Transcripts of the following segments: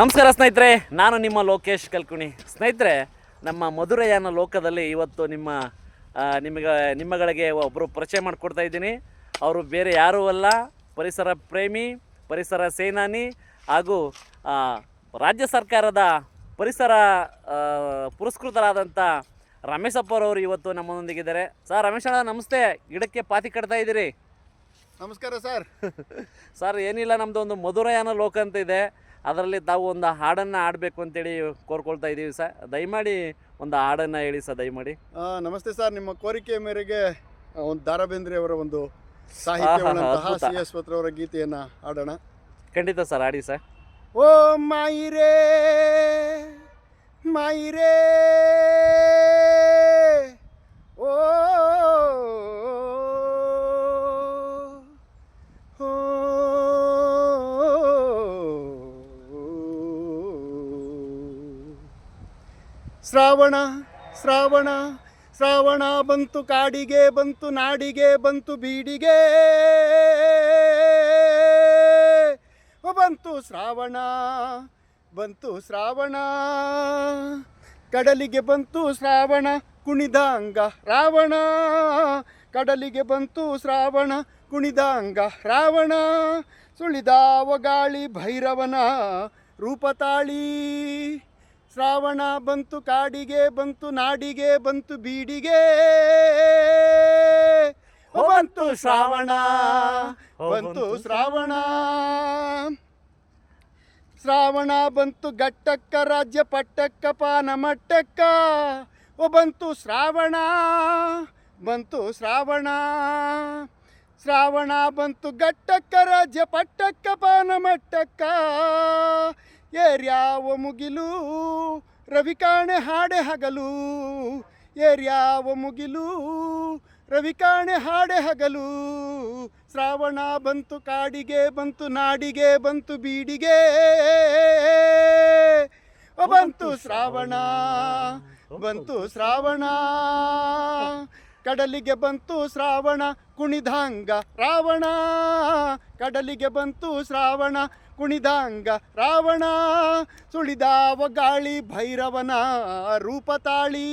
ನಮಸ್ಕಾರ ಸ್ನೇಹಿತರೆ ನಾನು ನಿಮ್ಮ ಲೋಕೇಶ್ ಕಲ್ಕುಣಿ. ಸ್ನೇಹಿತರೆ ನಮ್ಮ ಮಧುರಯಾನ ಲೋಕದಲ್ಲಿ ಇವತ್ತು ನಿಮ್ಮ ನಿಮಗೆ ನಿಮ್ಮಗಳಿಗೆ ಒಬ್ಬರು ಪರಿಚಯ ಮಾಡಿಕೊಡ್ತಾ ಇದ್ದೀನಿ. ಅವರು ಬೇರೆ ಯಾರೂ ಅಲ್ಲ ಪರಿಸರ ಪ್ರೇಮಿ ಪರಿಸರ ಸೇನಾನಿ ಹಾಗೂ ರಾಜ್ಯ ಸರ್ಕಾರದ ಪರಿಸರ ಪುರಸ್ಕೃತರಾದಂಥ ರಮೇಶಪ್ಪರವರು ಇವತ್ತು ನಮ್ಮೊಂದಿಗಿದ್ದಾರೆ. ಸರ್ ರಮೇಶ ಅಣ್ಣ ನಮಸ್ತೆ. ಗಿಡಕ್ಕೆ ಪಾತಿ ಕಟ್ತಾ ಇದ್ದೀರಿ? ನಮಸ್ಕಾರ ಸರ್. ಸರ್ ಏನಿಲ್ಲ ನಮ್ಮದು ಒಂದು ಮಧುರಯಾನ ಲೋಕ ಅಂತ ಇದೆ. ಅದರಲ್ಲಿ ತಾವು ಒಂದು ಹಾಡನ್ನು ಆಡಬೇಕು ಅಂತೇಳಿ ಕೋರ್ಕೊಳ್ತಾ ಇದ್ದೀವಿ ಸರ್. ದಯಮಾಡಿ ಒಂದು ಹಾಡನ್ನು ಹೇಳಿ ಸರ್ ದಯಮಾಡಿ. ನಮಸ್ತೆ ಸರ್. ನಿಮ್ಮ ಕೋರಿಕೆ ಮೇರೆಗೆ ಒಂದು ದಾರಾಬೇಂದ್ರಿ ಅವರ ಒಂದು ಆಹಾ, ಸಾಹಿತ್ಯವುಳ್ಳಂತಹ ಅದ್ಭುತ. ಸಿ ಎಸ್ ಅವರ ಗೀತೆಯನ್ನು ಹಾಡೋಣ. ಖಂಡಿತ ಸರ್ ಆಡಿ ಸರ್. ಓ ಮಾಯಿರೇ ಮಾಯಿರೇ. ಶ್ರಾವಣ ಶ್ರಾವಣ ಶ್ರಾವಣ ಬಂತು ಕಾಡಿಗೆ, ಬಂತು ನಾಡಿಗೆ, ಬಂತು ಬೀಡಿಗೆ. ಬಂತು ಶ್ರಾವಣ ಬಂತು ಶ್ರಾವಣ. ಕಡಲಿಗೆ ಬಂತು ಶ್ರಾವಣ, ಕುಣಿದಾಂಗ ರಾವಣ. ಕಡಲಿಗೆ ಬಂತು ಶ್ರಾವಣ, ಕುಣಿದಾಂಗ ರಾವಣ. ಸುಳಿದಾವ ಗಾಳಿ ಭೈರವನ ರೂಪತಾಳಿ ಶ್ರಾವಣ ಬಂತು ಕಾಡಿಗೆ, ಬಂತು ನಾಡಿಗೆ, ಬಂತು ಬೀಡಿಗೆ. ಬಂತು ಶ್ರಾವಣ ಬಂತು ಶ್ರಾವಣ. ಶ್ರಾವಣ ಬಂತು ಗಟ್ಟಕ್ಕ ರಾಜ್ಯ ಪಟ್ಟಕ್ಕ, ಪಾನ ಮಟ್ಟಕ್ಕ. ಓ ಬಂತು ಶ್ರಾವಣ ಬಂತು ಶ್ರಾವಣ. ಶ್ರಾವಣ ಬಂತು ಗಟ್ಟಕ್ಕ ರಾಜ್ಯ ಪಟ್ಟಕ್ಕ, ಪಾನ ಮಟ್ಟಕ್ಕ. ಏರ್ಯಾವ ಮುಗಿಲು ರವಿಕಾಣೆ ಹಾಡೆ ಹಗಲು. ಏರ್ಯಾವ ಮುಗಿಲು ರವಿಕಾಣೆ ಹಾಡೆ ಹಗಲು. ಶ್ರಾವಣ ಬಂತು ಕಾಡಿಗೆ, ಬಂತು ನಾಡಿಗೆ, ಬಂತು ಬೀಡಿಗೆ. ಬಂತು ಶ್ರಾವಣ ಬಂತು ಶ್ರಾವಣ. ಕಡಲಿಗೆ ಬಂತು ಶ್ರಾವಣ ಕುಣಿದಾಂಗ ರಾವಣ. ಕಡಲಿಗೆ ಬಂತು ಶ್ರಾವಣ ಕುಣಿದಾಂಗ ರಾವಣ. ಸುಳಿದಾವ ಗಾಳಿ ಭೈರವನ ರೂಪ ತಾಳಿ.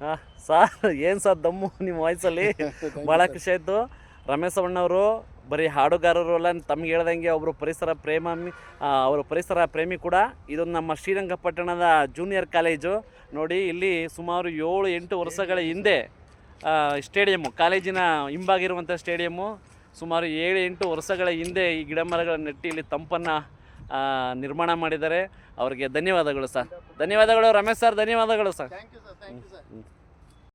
ಸಾರ್ ಸರ್ ಏನು ಸರ್ ದಮ್ಮು ನಿಮ್ಮ ವಾಯ್ಸಲ್ಲಿ? ಭಾಳ ಖುಷಿ ಆಯಿತು. ರಮೇಶ್ ಅಣ್ಣವರು ಬರೀ ಹಾಡುಗಾರರು ಅಲ್ಲ ತಮ್ಗೆ ಹೇಳ್ದಂಗೆ ಒಬ್ಬರು ಪರಿಸರ ಪ್ರೇಮ ಅವರು ಪರಿಸರ ಪ್ರೇಮಿ ಕೂಡ. ಇದೊಂದು ನಮ್ಮ ಶ್ರೀರಂಗಪಟ್ಟಣದ ಜೂನಿಯರ್ ಕಾಲೇಜು ನೋಡಿ ಇಲ್ಲಿ ಸುಮಾರು ಏಳು ಎಂಟು ವರ್ಷಗಳ ಹಿಂದೆ ಸ್ಟೇಡಿಯಮ್ಮು ಕಾಲೇಜಿನ ಹಿಂಬಾಗಿರುವಂಥ ಸ್ಟೇಡಿಯಮ್ಮು ಸುಮಾರು ಏಳು ಎಂಟು ವರ್ಷಗಳ ಹಿಂದೆ ಈ ಗಿಡ ನೆಟ್ಟಿ ಇಲ್ಲಿ ತಂಪನ್ನು ನಿರ್ಮಾಣ ಮಾಡಿದ್ದಾರೆ. ಅವರಿಗೆ ಧನ್ಯವಾದಗಳು ಸರ್. ಧನ್ಯವಾದಗಳು ರಮೇಶ್ ಸರ್ ಧನ್ಯವಾದಗಳು ಸರ್.